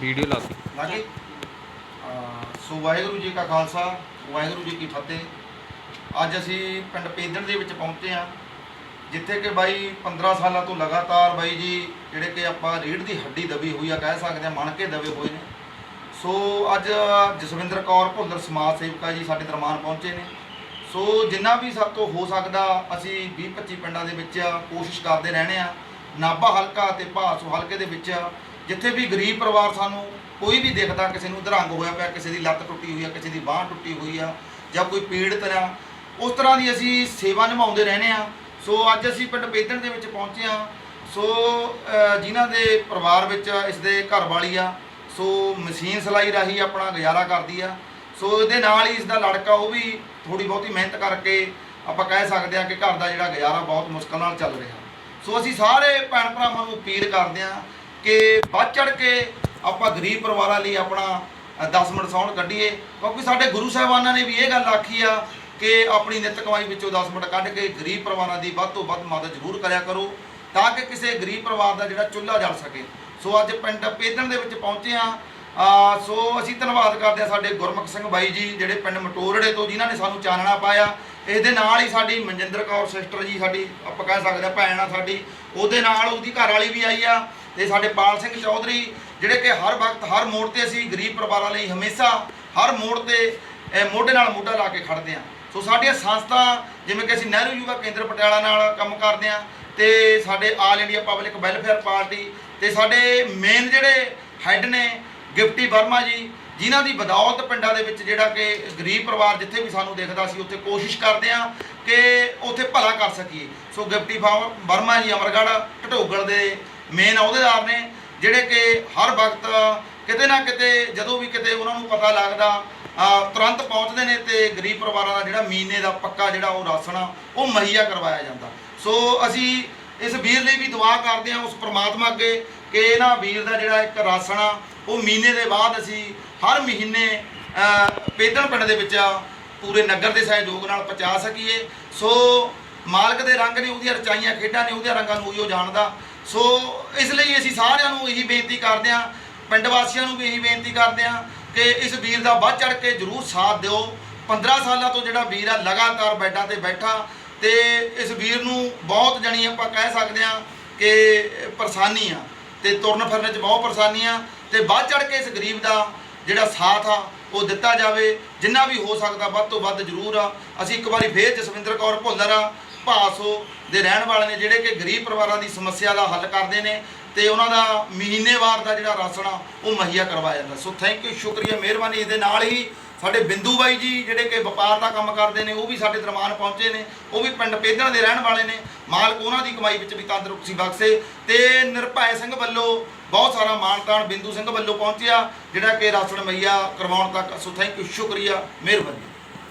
Video ਲਾਤੀ ਲਾਗੇ। ਅਹ ਸੋ ਵਾਹਿਗੁਰੂ ਜੀ ਕਾ ਖਾਲਸਾ, ਵਾਹਿਗੁਰੂ ਜੀ ਕੀ ਫਤਿਹ। ਅੱਜ ਅਸੀਂ ਪਿੰਡ ਪੇਦਣ ਦੇ ਵਿੱਚ ਪਹੁੰਚੇ ਹਾਂ, ਜਿੱਥੇ ਕਿ ਬਾਈ 15 ਸਾਲਾਂ ਤੋਂ ਲਗਾਤਾਰ ਬਾਈ ਜੀ ਜਿਹੜੇ ਕਿ ਆਪਾਂ ਰੀੜ ਦੀ ਹੱਡੀ ਦਬੀ ਹੋਈ ਆ, ਕਹਿ ਸਕਦੇ ਹਾਂ ਮਣ ਕੇ ਦਬੇ ਹੋਏ ਨੇ। ਸੋ ਅੱਜ ਜਸਵਿੰਦਰ ਕੌਰ ਭੁੱਲਰ ਸਮਾਜ ਸੇਵਕਾ ਜੀ ਸਾਡੇ ਦਰਮਾਨ ਪਹੁੰਚੇ ਨੇ। ਸੋ ਜਿੰਨਾ ਵੀ ਸਭ ਤੋਂ ਹੋ ਸਕਦਾ, ਅਸੀਂ 20 25 ਪਿੰਡਾਂ ਦੇ ਵਿੱਚ ਕੋਸ਼ਿਸ਼ ਕਰਦੇ ਰਹਿਣੇ ਆ ਨਾਭਾ ਹਲਕਾ ਅਤੇ ਭਾਸੂ ਹਲਕੇ ਦੇ ਵਿੱਚ ਜਿੱਥੇ ਵੀ ਗਰੀਬ ਪਰਿਵਾਰ ਸਾਨੂੰ ਕੋਈ ਵੀ ਦੇਖਦਾ ਕਿਸੇ ਨੂੰ ਦਰੰਗ ਹੋਇਆ ਪਿਆ ਕਿਸੇ ਦੀ ਲੱਤ ਟੁੱਟੀ ਹੋਈ ਆ ਕਿਸੇ ਦੀ ਬਾਹ ਟੁੱਟੀ ਹੋਈ ਆ ਜਾਂ ਕੋਈ ਪੀੜਤ ਆ ਉਸ ਤਰ੍ਹਾਂ ਦੀ ਅਸੀਂ ਸੇਵਾ ਨਿਭਾਉਂਦੇ ਰਹਿੰਦੇ ਆ। ਸੋ ਅੱਜ ਅਸੀਂ ਪਿੰਡ ਬੇਦਣ ਦੇ ਵਿੱਚ ਪਹੁੰਚੇ ਆ। ਸੋ ਅ, ਜਿਨ੍ਹਾਂ ਦੇ ਪਰਿਵਾਰ ਵਿੱਚ ਇਸ ਦੇ ਘਰ ਵਾਲੀ ਆ ਸੋ ਮਸ਼ੀਨ ਸਿਲਾਈ ਰਾਹੀਂ ਆਪਣਾ ਗੁਜ਼ਾਰਾ ਕਰਦੀ ਆ। ਸੋ ਇਹਦੇ ਨਾਲ ਹੀ ਇਸ ਦਾ ਲੜਕਾ ਉਹ ਵੀ ਥੋੜੀ ਬਹੁਤੀ ਮਿਹਨਤ ਕਰਕੇ ਆਪਾਂ ਕਹਿ ਸਕਦੇ ਆ ਕਿ ਘਰ ਦਾ ਜਿਹੜਾ ਗੁਜ਼ਾਰਾ ਬਹੁਤ ਮੁਸ਼ਕਲ ਨਾਲ ਚੱਲ ਰਿਹਾ। ਸੋ ਅਸੀਂ ਸਾਰੇ ਭੈਣ ਭਰਾਵਾਂ ਨੂੰ ਅਪੀਲ ਕਰਦੇ ਆ ਕਿ, ਵੱਧ ਚੜ ਕੇ ਆਪਾਂ ਗਰੀਬ ਪਰਿਵਾਰਾਂ ਲਈ ਆਪਣਾ 10 ਮਿੰਟ ਸੌਣ ਕੱਢੀਏ। ਕਿਉਂਕਿ ਸਾਡੇ ਗੁਰੂ ਸਾਹਿਬਾਨਾਂ ਨੇ ਵੀ ਇਹ ਗੱਲ ਆਖੀ ਆ ਕਿ ਆਪਣੀ ਨਿੱਤ ਕਮਾਈ ਵਿੱਚੋਂ 10 ਮਿੰਟ ਕੱਢ ਕੇ ਗਰੀਬ ਪਰਿਵਾਰਾਂ ਦੀ ਵੱਧ ਤੋਂ ਵੱਧ ਮਦਦ ਜ਼ਰੂਰ ਕਰਿਆ ਕਰੋ, ਤਾਂ ਕਿ ਕਿਸੇ ਗਰੀਬ ਪਰਿਵਾਰ ਦਾ ਜਿਹੜਾ ਚੁੱਲ੍ਹਾ ਜਲ ਸਕੇ। ਸੋ ਅੱਜ ਪਿੰਡ ਪੇਦਣ ਦੇ ਵਿੱਚ ਪਹੁੰਚੇ ਆ ਆ ਸੋ ਅਸੀਂ ਧੰਨਵਾਦ ਕਰਦੇ ਆ ਸਾਡੇ ਗੁਰਮੁਖ ਸਿੰਘ ਬਾਈ ਜੀ, ਜਿਹੜੇ ਪਿੰਡ ਮਟੋਰੜੇ ਤੋਂ ਜਿਨ੍ਹਾਂ ਨੇ ਸਾਨੂੰ ਚਾਨਣਾ ਪਾਇਆ। ਇਸ ਦੇ ਨਾਲ ਹੀ ਸਾਡੀ ਮਨਜਿੰਦਰ ਕੌਰ ਸਿਸਟਰ ਜੀ, ਸਾਡੀ, ਆਪਾਂ ਕਹਿ ਸਕਦੇ ਆ ਭੈਣ ਆ ਸਾਡੀ, ਉਹਦੇ ਨਾਲ ਉਹਦੀ ਘਰ ਵਾਲੀ ਵੀ ਆਈ ਆ। ਤੇ ਸਾਡੇ ਪਾਲ ਸਿੰਘ ਚੌਧਰੀ, ਜਿਹੜੇ ਕਿ ਹਰ ਵਕਤ, ਹਰ ਮੋੜ ਤੇ ਅਸੀਂ ਗਰੀਬ ਪਰਿਵਾਰਾਂ ਲਈ ਹਮੇਸ਼ਾ ਹਰ ਮੋੜ ਤੇ ਮੋਢੇ ਨਾਲ ਮੋਢਾ ਲਾ ਕੇ ਖੜਦੇ ਆ ਸੋ ਸਾਡੀਆਂ ਸੰਸਥਾ, ਜਿਵੇਂ ਕਿ ਅਸੀਂ ਨਹਿਰੂ ਯੁਵਾ ਕੇਂਦਰ ਪਟਿਆਲਾ ਨਾਲ ਕੰਮ ਕਰਦੇ ਆ ਤੇ ਸਾਡੇ all India public welfare party, ਤੇ ਸਾਡੇ ਮੇਨ ਜਿਹੜੇ ਹੈੱਡ ਨੇ ਗਿਫਟੀ ਵਰਮਾ ਜੀ, ਜਿਨ੍ਹਾਂ ਦੀ ਬਦੌਲਤ ਪਿੰਡਾਂ ਦੇ ਵਿੱਚ ਜਿਹੜਾ ਕਿ ਗਰੀਬ ਪਰਿਵਾਰ ਜਿੱਥੇ ਵੀ ਸਾਨੂੰ ਦੇਖਦਾ ਸੀ, ਉੱਥੇ ਕੋਸ਼ਿਸ਼ ਕਰਦੇ ਆ ਕਿ ਉੱਥੇ ਭਲਾ ਕਰ ਸਕੀਏ। ਸੋ ਗਿਫਟੀ ਫਾ- ਵਰਮਾ ਜੀ ਅਮਰਗੜ੍ਹ, ਢਟੋਗਲ ਦੇ ਮੇਨ ਅਹੁਦੇਦਾਰ ਨੇ ਜਿਹੜੇ ਕਿ ਹਰ ਵਕਤ ਕਿਤੇ ਨਾ ਕਿਤੇ ਜਦੋਂ ਵੀ ਕਿਤੇ ਉਹਨਾਂ ਨੂੰ ਪਤਾ ਲੱਗਦਾ ਤੁਰੰਤ ਪਹੁੰਚਦੇ ਨੇ ਤੇ ਗਰੀਬ ਪਰਿਵਾਰਾਂ ਦਾ ਜਿਹੜਾ ਮਹੀਨੇ ਦਾ ਪੱਕਾ ਜਿਹੜਾ ਉਹ ਰਾਸ਼ਨ ਆ ਉਹ ਮੁਹੱਈਆ ਕਰਵਾਇਆ ਜਾਂਦਾ। ਸੋ ਅਸੀਂ ਇਸ ਵੀਰ ਲਈ ਵੀ ਦੁਆ ਕਰਦੇ ਹਾਂ ਉਸ ਪ੍ਰਮਾਤਮਾ ਅੱਗੇ ਕਿ ਇਹਨਾਂ ਵੀਰ ਦਾ ਜਿਹੜਾ ਇੱਕ ਰਾਸ਼ਨ ਆ ਉਹ ਮਹੀਨੇ ਦੇ ਬਾਅਦ ਅਸੀਂ ਹਰ ਮਹੀਨੇ ਅ, ਪੇਦਣ ਪਿੰਡ ਦੇ ਵਿੱਚ ਪੂਰੇ ਨਗਰ ਦੇ ਸਹਿਯੋਗ ਨਾਲ ਪਹੁੰਚਾ ਸਕੀਏ। ਸੋ ਮਾਲਕ ਦੇ ਰੰਗ ਨੇ ਉਹਦੀਆਂ ਰਚਾਈਆਂ ਖੇਡਾਂ ਨੇ ਉਹਦੀਆਂ ਰੰਗਾਂ ਨੂੰ ਉਹ ਜਾਣਦਾ। ਸੋ ਇਸ ਲਈ ਅਸੀਂ ਸਾਰਿਆਂ ਨੂੰ ਇਹੀ ਬੇਨਤੀ ਕਰਦੇ ਹਾਂ, ਪਿੰਡ ਵਾਸੀਆਂ ਨੂੰ ਵੀ ਇਹੀ ਬੇਨਤੀ ਕਰਦੇ ਹਾਂ ਕਿ ਇਸ ਵੀਰ ਦਾ ਵੱਧ ਚੜ ਕੇ ਜਰੂਰ ਸਾਥ ਦਿਓ। 15 ਸਾਲਾਂ ਤੋਂ ਜਿਹੜਾ ਵੀਰ ਆ, ਲਗਾਤਾਰ ਬੈੱਡਾਂ ਤੇ ਬੈਠਾ ਤੇ ਇਸ ਵੀਰ ਨੂੰ ਬਹੁਤ ਜਣੀ ਆਪਾਂ ਕਹਿ ਸਕਦੇ ਹਾਂ ਕਿ ਪਰੇਸ਼ਾਨੀ ਆ ਤੇ ਤੁਰਨ ਫਿਰਨ 'ਚ ਬਹੁਤ ਪਰੇਸ਼ਾਨੀ ਆ ਤੇ ਵੱਧ ਚੜ ਕੇ ਇਸ ਗਰੀਬ ਦਾ ਜਿਹੜਾ ਸਾਥ ਆ, ਉਹ ਦਿੱਤਾ ਜਾਵੇ। ਜਿੰਨਾ ਵੀ ਹੋ ਸਕਦਾ ਵੱਧ ਤੋਂ ਵੱਧ ਜ਼ਰੂਰ ਆ। ਅਸੀਂ ਇੱਕ ਵਾਰੀ ਫੇਰ ਜਸਵਿੰਦਰ ਕੌਰ ਭੁੱਲਰ ਆ ਭਾਸੋ ਦੇ ਰਹਿਣ ਵਾਲੇ ਨੇ ਜਿਹੜੇ ਕਿ ਗਰੀਬ ਪਰਿਵਾਰਾਂ ਦੀ ਸਮੱਸਿਆ ਦਾ ਹੱਲ ਕਰਦੇ ਨੇ ਤੇ ਉਹਨਾਂ ਦਾ ਮਹੀਨੇਵਾਰ ਦਾ ਜਿਹੜਾ ਰਾਸ਼ਨ ਆ, ਉਹ ਮੁਹੱਈਆ ਕਰਵਾਇਆ ਜਾਂਦਾ। ਸੋ ਥੈਂਕ ਯੂ ਸ਼ੁਕਰੀਆ, ਮਿਹਰਬਾਨੀ। ਇਸ ਦੇ ਨਾਲ ਹੀ ਸਾਡੇ ਬਿੰਦੂ ਬਾਈ ਜੀ ਜਿਹੜੇ ਕਿ ਵਪਾਰ ਦਾ ਕੰਮ ਕਰਦੇ ਨੇ, ਉਹ ਵੀ ਸਾਡੇ ਦਰਮਾਨ ਪਹੁੰਚੇ ਨੇ, ਉਹ ਵੀ ਪਿੰਡ ਪੇਦਣ ਦੇ ਰਹਿਣ ਵਾਲੇ ਨੇ। ਮਾਲਕ ਉਹਨਾਂ ਦੀ ਕਮਾਈ ਵਿੱਚ ਵੀ ਤੰਦਰੁਸਤੀ ਬਖਸ਼ੇ ਤੇ ਨਿਰਭੈ ਸਿੰਘ ਵੱਲੋਂ ਬਹੁਤ ਸਾਰਾ ਮਾਨਤਾਨ ਬਿੰਦੂ ਸਿੰਘ ਵੱਲੋਂ ਪਹੁੰਚਿਆ, ਜਿਹੜਾ ਕਿ ਰਾਸ਼ਨ ਮੁਹੱਈਆ ਕਰਵਾਉਣ ਤੱਕ। ਸੋ ਥੈਂਕ ਯੂ ਸ਼ੁਕਰੀਆ, ਮਿਹਰਬਾਨੀ।